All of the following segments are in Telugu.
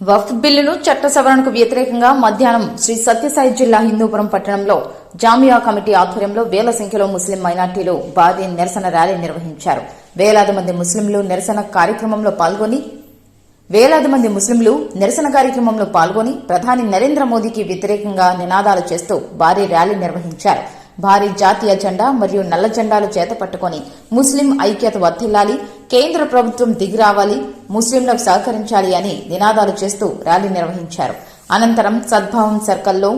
వఫ్ బిల్లును చట్ట సవరణకు వ్యతిరేకంగా మధ్యాహ్నం శ్రీ సత్యసాయి జిల్లా హిందూపురం పట్టణంలో జామియా కమిటీ ఆధ్వర్యంలో వేల సంఖ్యలో ముస్లిం మైనార్టీలు భారీ నిరసన ర్యాలీ నిర్వహించారు. వేలాది మంది ముస్లింలు నిరసన కార్యక్రమంలో పాల్గొని వేలాది మంది ముస్లింలు నిరసన కార్యక్రమంలో పాల్గొని ప్రధాని నరేంద్ర మోదీకి వ్యతిరేకంగా నినాదాలు చేస్తూ భారీ ర్యాలీ నిర్వహించారు. భారీ జాతీయ జెండా మరియు నల్ల జెండాలు చేత పట్టుకుని ముస్లిం ఐక్యత వర్ధిల్లాలి కేంద్ర ప్రభుత్వం దిగిరావాలి ముస్లింలకు సహకరించాలి అని నినాదాలు చేస్తూ ర్యాలీ నిర్వహించారు. అనంతరం సద్భావం సర్కల్లో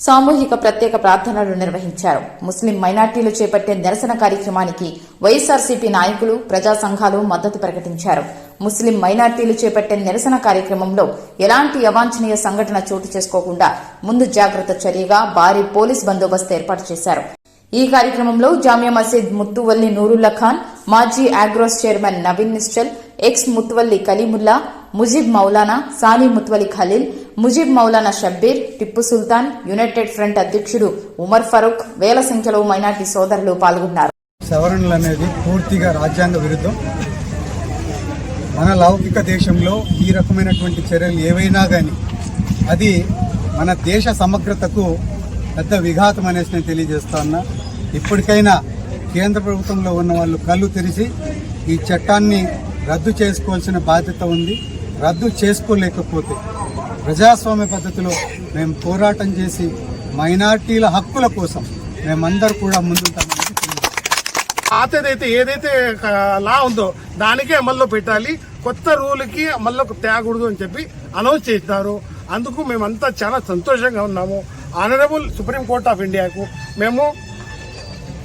సామూహిక ప్రత్యేక ప్రార్థనలు నిర్వహించారు. ముస్లిం మైనార్టీలు చేపట్టే నిరసన కార్యక్రమానికి వైఎస్ఆర్సీపీ నాయకులు ప్రజా సంఘాలు మద్దతు ప్రకటించారు. ముస్లిం మైనార్టీలు చేపట్టే నిరసన కార్యక్రమంలో ఎలాంటి అవాంఛనీయ సంఘటన చోటు చేసుకోకుండా ముందు జాగ్రత్త చర్యగా భారీ పోలీస్ బందోబస్తు ఏర్పాటు చేశారు. ఈ కార్యక్రమంలో జామియా మసీద్ ముత్తువల్లి నూరుల్లా ఖాన్ మాజీ ఆగ్రోస్ చైర్మన్ నవీన్ నిశ్చల్ ఎక్స్ ముత్వల్లి కలీముల్లా ముజిబ్ మౌలానా సానీ ముత్వలి ఖలీల్ ముజిబ్ మౌలానా షబ్బీర్ టిప్పు సుల్తాన్ యునైటెడ్ ఫ్రంట్ అధ్యక్షుడు ఉమర్ ఫరూక్ వేల సంఖ్యలో మైనార్టీ సోదరులు పాల్గొన్నారు. సవరణలు అనేది పూర్తిగా రాజ్యాంగ విరుద్ధం. మన లౌకిక దేశంలో ఈ రకమైనటువంటి చర్యలు ఏవైనా కానీ అది మన దేశ సమగ్రతకు పెద్ద విఘాతం అనేసి నేను తెలియజేస్తా ఉన్నా. ఇప్పటికైనా కేంద్ర ప్రభుత్వంలో ఉన్న వాళ్ళు కళ్ళు తెరిచి ఈ చట్టాన్ని రద్దు చేసుకోవాల్సిన బాధ్యత ఉంది. రద్దు చేసుకోలేకపోతే ప్రజాస్వామ్య పద్ధతిలో మేము పోరాటం చేసి మైనార్టీల హక్కుల కోసం మేమందరూ కూడా ముందుంటామని పాతదైతే ఏదైతే లా ఉందో దానికే అమల్లో పెట్టాలి. కొత్త రూల్కి అమల్లో తేగూడదు అని చెప్పి అనౌన్స్ చేస్తారు అందుకు మేమంతా చాలా సంతోషంగా ఉన్నాము. ఆనరబుల్ సుప్రీం కోర్ట్ ఆఫ్ ఇండియాకు మేము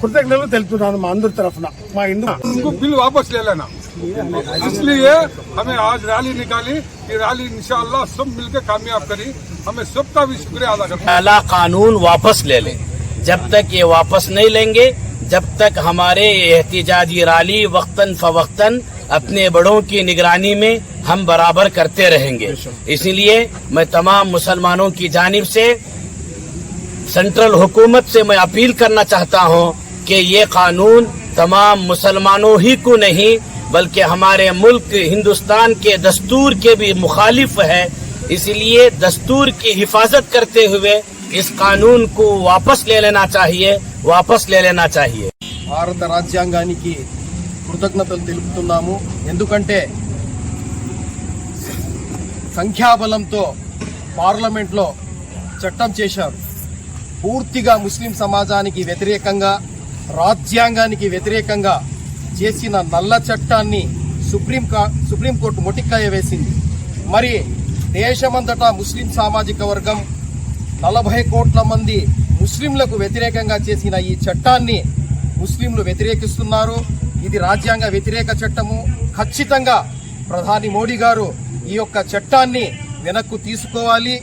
కృతజ్ఞతలు తెలుపుతున్నాను మా అందరి తరఫున. మా ఇందుకు బిల్లు వాపస్ లేదన్నా. इसलिए हमें आज रैली निकाली ये रैली इंशाल्लाह सब मिलकर कामयाब करी। हमें सबका भी शुक्रिया अदा करते पहला कानून वापस ले लें। जब तक ये वापस नहीं लेंगे, जब तक हमारे एहतजाजी रैली वक्तन फवक्तन अपने बड़ों की निगरानी में हम बराबर करते रहेंगे। इसलिए मैं तमाम मुसलमानों की जानिब से, सेंट्रल हुकूमत से मैं अपील करना चाहता हूँ कि ये कानून तमाम मुसलमानों ही को नहीं बल्कि हमारे मुल्क हिंदुस्तान के दस्तूर के भी मुखालिफ है इसलिए दस्तूर की हिफाजत करते हुए इस कानून को वापस ले लेना चाहिए वापस ले लेना चाहिए భారత రాజ్యాంగానికి కృతజ్ఞతలు తెలుపుతున్నాము ఎందుకంటే సంఖ్యాబలంతో పార్లమెంట్లో చట్టం చేశారు పూర్తిగా ముస్లిం సమాజానికి వ్యతిరేకంగా రాజ్యాంగానికి వ్యతిరేకంగా చేసిన నల్ల చట్టాన్ని సుప్రీం సుప్రీంకోర్టు మొటిక్కాయ వేసింది. మరి దేశమంతటా ముస్లిం సామాజిక వర్గం నలభై కోట్ల మంది ముస్లింలకు వ్యతిరేకంగా చేసిన ఈ చట్టాన్ని ముస్లింలు వ్యతిరేకిస్తున్నారు. ఇది రాజ్యాంగ వ్యతిరేక చట్టము. ఖచ్చితంగా ప్రధాని మోడీ గారు ఈ యొక్క చట్టాన్ని వెనక్కు తీసుకోవాలి.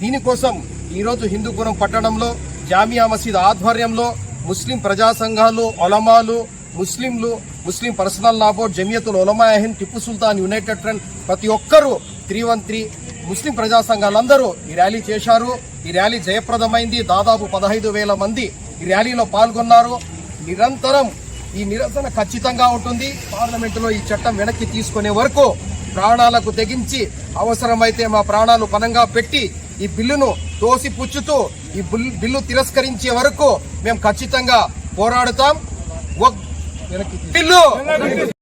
దీనికోసం ఈరోజు హిందూపురం పట్టణంలో జామియా మసీద్ ఆధ్వర్యంలో ముస్లిం ప్రజా సంఘాలు ఒలమాలు ముస్లింలు Muslim Personal Law Board Jamiatul Ulama Tipu Sultan United Front ప్రతి ఒక్కరూ త్రీ వన్ త్రీ ముస్లిం ప్రజా సంఘాలందరూ ఈ ర్యాలీ చేశారు. ఈ ర్యాలీ జయప్రదమైంది. దాదాపు పదహైదు వేల మంది ఈ ర్యాలీలో పాల్గొన్నారు. నిరంతరం ఈ నిరసన ఖచ్చితంగా ఉంటుంది. పార్లమెంటులో ఈ చట్టం వెనక్కి తీసుకునే వరకు ప్రాణాలకు తెగించి అవసరమైతే మా ప్రాణాలు పనంగా పెట్టి ఈ బిల్లును తోసి పుచ్చుతూ ఈ బిల్లు బిల్లు తిరస్కరించే వరకు మేము ఖచ్చితంగా పోరాడుతాం. ఒక్- వెనక్కి తీ- బిల్లు